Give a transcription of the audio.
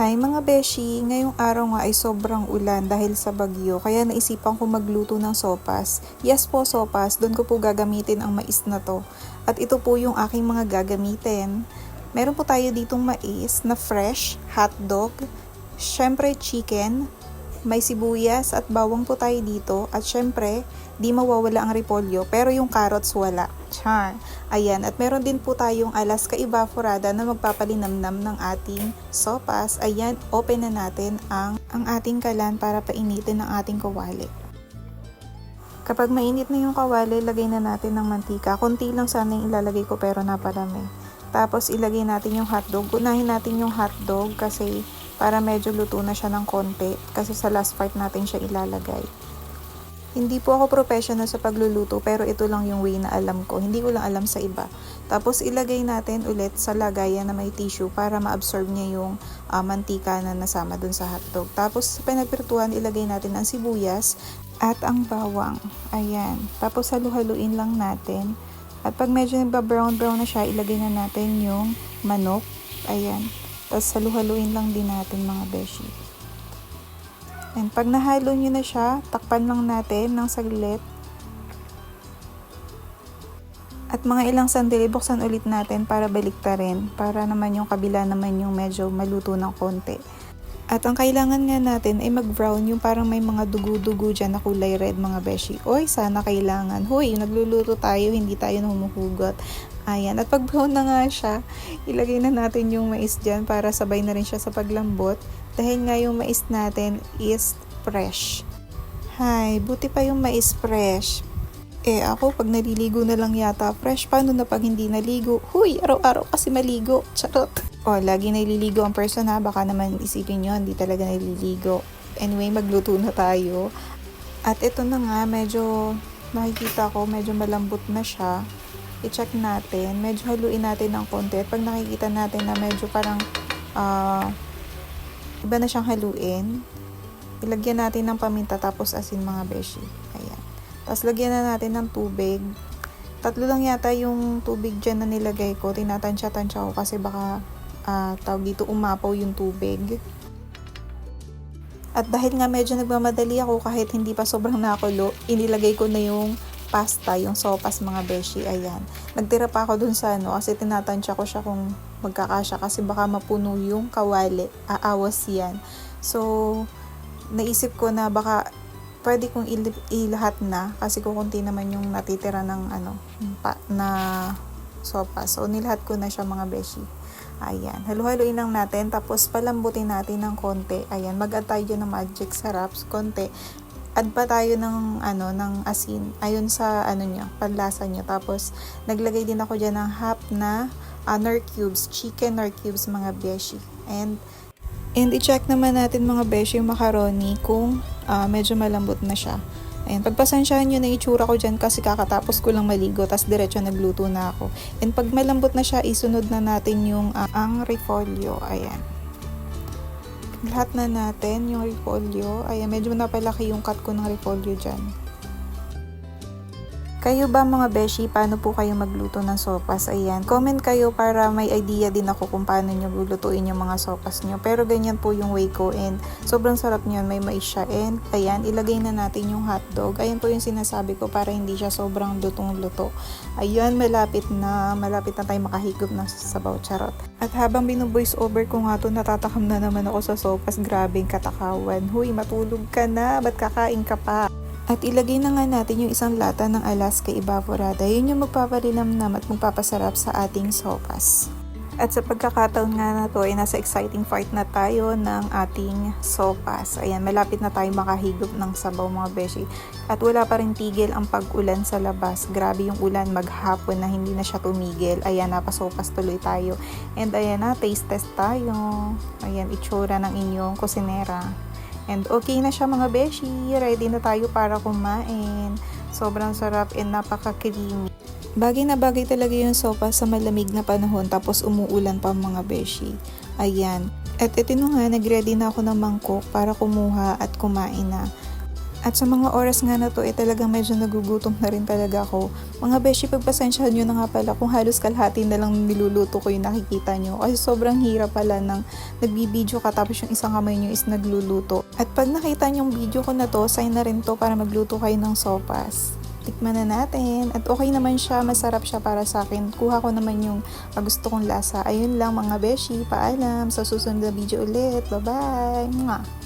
Hi mga beshi, ngayong araw nga ay sobrang ulan dahil sa bagyo kaya naisipan ko magluto ng sopas. Yes po sopas, doon ko po gagamitin ang mais na to. At ito po yung aking mga gagamitin. Meron po tayo ditong mais na fresh, hotdog, syempre chicken, may sibuyas at bawang po tayo dito at syempre di mawawala ang repolyo pero yung carrots wala. Char. Ayan, at meron din po tayong Alaska Evaporada na magpapalinamnam ng ating sopas. Ayan, open na natin ang, ang ating kalan para painitin ng ating kawali. Kapag mainit na yung kawali, lagay na natin ng mantika. Konti lang sana yung ilalagay ko pero naparami. Tapos ilagay natin yung hotdog. Unahin natin yung hotdog kasi para medyo luto na siya ng konti. Kasi sa last part natin siya ilalagay. Hindi po ako professional sa pagluluto pero ito lang yung way na alam ko. Hindi ko lang alam sa iba. Tapos ilagay natin ulit sa lagayan na may tissue para ma-absorb niya yung ah, mantika na nasama dun sa hotdog. Tapos sa pinagpirtuhan ilagay natin ang sibuyas at ang bawang. Ayan. Tapos halu-haluin lang natin. At pag medyo nagba-brown-brown na siya, ilagay na natin yung manok. Ayan. Tapos halu-haluin lang din natin mga beshi. And pag nahalo nyo na siya, takpan lang natin ng saglit. At mga ilang sandali, buksan ulit natin para baliktarin. Para naman yung kabila naman yung medyo maluto ng konti. At ang kailangan nga natin ay mag-brown yung parang may mga dugo-dugo dyan na kulay red mga beshi. Oy, sana kailangan. Hoy, nagluluto tayo, hindi tayo humuhugot. Ayan, at pag brown na nga siya, ilagay na natin yung mais dyan para sabay na rin siya sa paglambot. Dahil nga yung mais natin is fresh. Hay, buti pa yung mais fresh. Eh ako, pag naliligo na lang yata fresh, paano na pag hindi naligo? Huy, araw-araw kasi maligo. Charot. O, lagi naliligo ang person ha. Baka naman isipin nyo, hindi talaga naliligo. Anyway, magluto na tayo. At ito na nga, medyo nakikita ko, medyo malambot na siya. I-check natin. Medyo haluin natin ng konti. At pag nakikita natin na medyo parang ah, iba na siyang haluin, ilagyan natin ng paminta tapos asin mga beshi. Ayan. Tapos lagyan na natin ng tubig. Tatlo lang yata yung tubig dyan na nilagay ko. Tinatansya-tansya ko kasi baka ah, tawag dito umapaw yung tubig. At dahil nga medyo nagmamadali ako kahit hindi pa sobrang nakulo, inilagay ko na yung pasta, yung sopas mga beshi, ayan. Nagtira pa ako dun sa ano kasi tinatansya ko siya kung magkakasya kasi baka mapuno yung kawali, aawas yan. So, naisip ko na baka pwede kong il- ilahat na kasi kukunti naman yung natitira ng ano, pa, na sopas. So, nilahat ko na siya mga beshi. Ayan. Halu-haluin lang natin. Tapos, palambutin natin ng konti. Ayan. Mag-add tayo ng magic syrups. Konti. Add pa tayo ng, ano, ng asin. Ayun sa, ano nyo, panlasa nyo. Tapos, naglagay din ako dyan ng half na uh, nor cubes. Chicken nor cubes, mga beshi. And, and i-check naman natin mga beshi yung macaroni kung ah, medyo malambot na siya. Ayan, pagpasensyahan nyo na itsura ko dyan kasi kakatapos ko lang maligo, tas diretso nagluto na ako. And pag malambot na siya, isunod na natin yung ah, ang repolyo. Ayan. Lahat na natin yung repolyo. Ayan, medyo napalaki yung cut ko ng repolyo dyan. Kayo ba mga beshi, paano po kayo magluto ng sopas? Ayan, comment kayo para may idea din ako kung paano nyo lulutuin yung mga sopas nyo. Pero ganyan po yung way ko and sobrang sarap nyo, may mais siya. And ayan, ilagay na natin yung hotdog. Ayan po yung sinasabi ko para hindi siya sobrang lutong-luto. Ayan, malapit na, malapit na tayo makahigop ng sabaw charot. At habang binuvoice over ko nga to, natatakam na naman ako sa sopas. Grabing katakawan. Huy, matulog ka na, ba't kakain ka pa? At ilagay na nga natin yung isang lata ng Alaska Evaporada. Yun yung magpapalinamnam at magpapasarap sa ating sopas. At sa pagkakataon nga na to ay nasa exciting part na tayo ng ating sopas. Ayan, malapit na tayo makahigop ng sabaw mga beshi. At wala pa rin tigil ang pag-ulan sa labas. Grabe yung ulan maghapon na hindi na siya tumigil. Ayan, napasopas tuloy tayo. And ayan na, taste test tayo. Ayan, itsura ng inyong kusinera. And okay na siya mga beshi. Ready na tayo para kumain. Sobrang sarap and napaka-creamy. Bagay na bagay talaga yung sopa sa malamig na panahon tapos umuulan pa mga beshi. Ayan. At ito nga, nag-ready na ako ng mangkok para kumuha at kumain na. At sa mga oras nga na to, eh talagang medyo nagugutom na rin talaga ako. Mga beshi, pagpasensyahan nyo na nga pala kung halos kalhati na lang niluluto ko yung nakikita nyo. Kasi sobrang hirap pala ng nagbibideo ka tapos yung isang kamay nyo is nagluluto. At pag nakita nyo yung video ko na to, sign na rin to para magluto kayo ng sopas. Tikman na natin. At okay naman siya, masarap siya para sa akin. Kuha ko naman yung gusto kong lasa. Ayun lang mga beshi, paalam. Sa susunod na video ulit. Bye-bye!